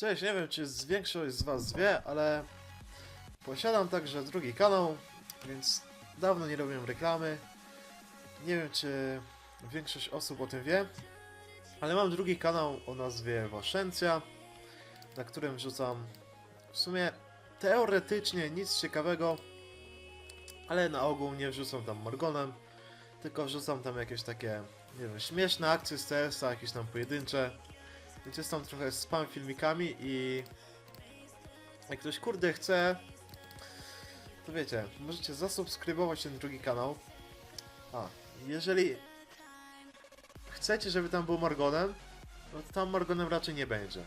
Cześć, nie wiem czy większość z was wie, ale posiadam także drugi kanał, więc dawno nie robiłem reklamy. Nie wiem czy większość osób o tym wie, ale mam drugi kanał o nazwie Waszencja, na którym wrzucam w sumie teoretycznie nic ciekawego, ale na ogół nie wrzucam tam Morgonem, tylko wrzucam tam jakieś takie, nie wiem, śmieszne akcje z CS-a, jakieś tam pojedyncze. Więc jest tam trochę spam filmikami i jak ktoś kurde chce, to wiecie, możecie zasubskrybować ten drugi kanał. A, jeżeli chcecie, żeby tam był Margonem, no to tam Margonem raczej nie będzie.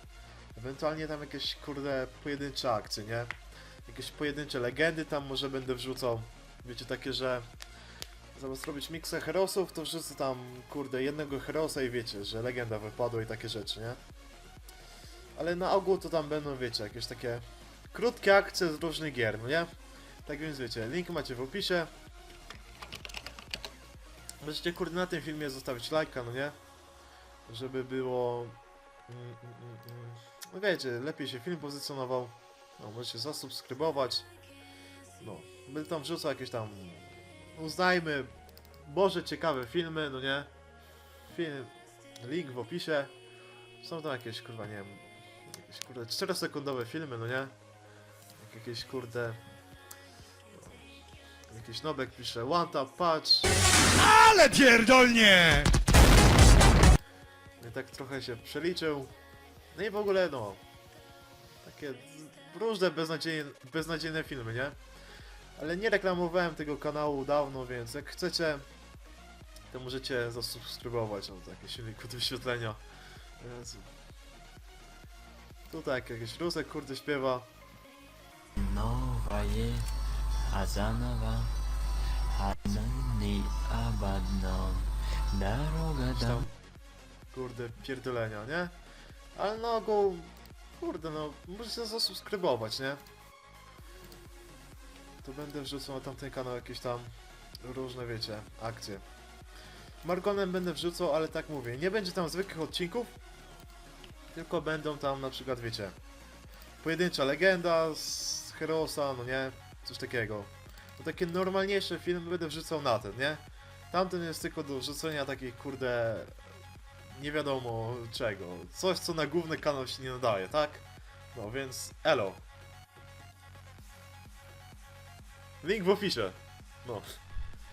Ewentualnie tam jakieś kurde pojedyncze akcje, nie? Jakieś pojedyncze legendy tam może będę wrzucał. Wiecie, takie, że zamiast robić miksę herosów, to wrzucę tam, kurde, jednego herosa i wiecie, że legenda wypadła i takie rzeczy, nie? Ale na ogół to tam będą, wiecie, jakieś takie krótkie akcje z różnych gier, no nie? Tak więc wiecie, link macie w opisie. Możecie, kurde, na tym filmie zostawić lajka, no nie? Żeby było... Mm, mm, mm. No wiecie, lepiej się film pozycjonował. No, możecie zasubskrybować. No, będę tam wrzucał jakieś tam uznajmy, może ciekawe filmy, no nie? Film, link w opisie. Są tam jakieś, kurwa, nie wiem, jakieś, kurde, 4-sekundowe filmy, no nie? Jak Jakieś, kurde, jakiś nobek pisze, one tap, patch. Ale pierdolnie! I tak trochę się przeliczył. No i w ogóle, no, takie różne beznadziejne, beznadziejne filmy, nie? Ale nie reklamowałem tego kanału dawno, więc jak chcecie, to możecie zasubskrybować. O, takie silniku do wyświetlenia. Jezu. Tutaj jak jakiś Rusek kurde śpiewa. Nowa je Hazanowa Hazani Abadnon Daroga Jakieś dam tam kurde pierdolenia, nie? Ale na ogół, kurde no, możecie zasubskrybować, nie? To będę wrzucał na tamten kanał jakieś tam różne, wiecie, akcje. Margonem będę wrzucał, ale tak mówię, nie będzie tam zwykłych odcinków, tylko będą tam na przykład, wiecie, pojedyncza legenda z Herosa, no nie? Coś takiego. To takie normalniejsze filmy będę wrzucał na ten, nie? Tamten jest tylko do wrzucenia takich, kurde, nie wiadomo czego. Coś, co na główny kanał się nie nadaje, tak? No więc, elo. Link w opisie. No.